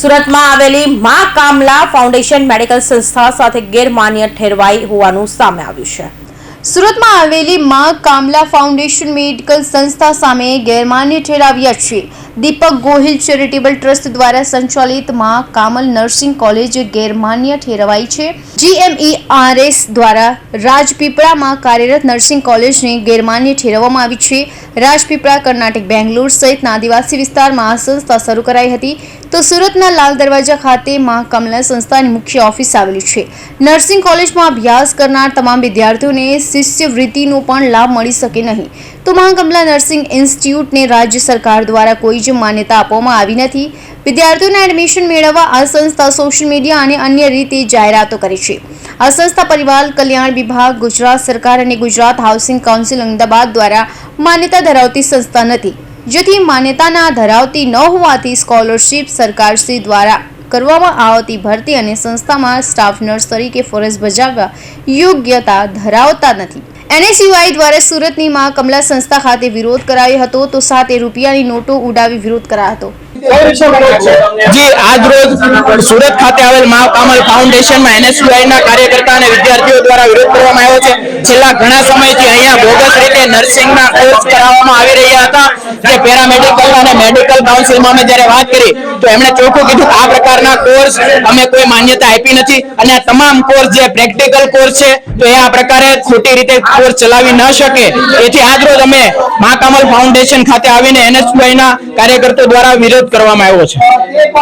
સુરતમાં આવેલી મા કામલા ફાઉન્ડેશન મેડિકલ સંસ્થા સાથે ગેરમાન્ય ઠેરવાઈ હોવાનું સામે આવ્યું છે. સુરતમાં આવેલી મા કામલા ફાઉન્ડેશન મેડિકલ સંસ્થા સામે ગેરમાન્ય ઠેરાવ્યા છે. દીપક ગોહિલ ચેરિટેબલ ટ્રસ્ટ દ્વારા સંચાલિત મા કામલ નર્સિંગ કોલેજ ગેરમાન્ય ઠેરવાઈ છે. જીએમઈઆરએસ દ્વારા રાજપીપળામાં કાર્યરત નર્સિંગ કોલેજને ગેરમાન્ય ઠેરવવામાં આવી છે. રાજપીપળા, કર્ણાટક, બેંગ્લોર સહિતના આદિવાસી વિસ્તારમાં આ સંસ્થા શરૂ કરાઈ હતી. તો સુરતના લાલ દરવાજા ખાતે મા કમલા સંસ્થાની મુખ્ય ઓફિસ આવેલી છે. નર્સિંગ કોલેજમાં અભ્યાસ કરનાર તમામ વિદ્યાર્થીઓને શિષ્યવૃત્તિનો પણ લાભ મળી શકે નહીં. તો મા કમલા નર્સિંગ ઇન્સ્ટિટ્યૂટને રાજ્ય સરકાર દ્વારા કોઈ જ માન્યતા આપવામાં આવી નથી. વિદ્યાર્થીઓને એડમિશન મેળવવા આ સંસ્થા સોશિયલ મીડિયા અને અન્ય રીતે જાહેરાતો કરે છે. આ સંસ્થા પરિવાર, કલ્યાણ વિભાગ, ગુજરાત સરકાર અને ગુજરાત હાઉસિંગ કાઉન્સિલ અમદાવાદ દ્વારા માન્યતા ધરાવતી સંસ્થા નથી, જેથી માન્યતા ના ધરાવતી ન હોવાથી સ્કોલરશિપ સરકારશ્રી દ્વારા કરવામાં આવતી ભરતી અને સંસ્થામાં સ્ટાફ નર્સ તરીકે ફરજ બજાવવા યોગ્યતા ધરાવતા નથી. એનએસયુઆઈ દ્વારા સુરતની માં કમલા સંસ્થા ખાતે વિરોધ કરાયો હતો, તો સાથે રૂપિયાની નોટો ઉડાવી વિરોધ કરાયો હતો. જી આજ રોજ સુરત ખાતે આવેલ મા કામલ ફાઉન્ડેશનમાં એનએસયુઆઈ કાર્યકર્તા અને વિદ્યાર્થીઓ દ્વારા વિરોધ કરવામાં આવ્યો છે. છેલ્લા ઘણા સમયથી અહીંયા બોગસ રીતે નર્સિંગના કોર્સ કરાવવામાં આવી રહ્યા હતા. જે પેરામેડિકલ અને મેડિકલ કાઉન્સિલમાં અમે જ્યારે વાત કરી તો એમણે ચોખ્ખું કીધું આ પ્રકારના કોર્સ અમે કોઈ માન્યતા આપી નથી. અને આ તમામ કોર્સ જે પ્રેક્ટિકલ કોર્સ છે તો એ આ પ્રકારે ખોટી રીતે કોર્સ ચલાવી ન શકે. એથી આજ રોજ અમે મા કામલ ફાઉન્ડેશન ખાતે આવીને એનએસયુઆઈ ના કાર્યકર્તાઓ દ્વારા વિરોધ કરવામાં આવ્યો છે.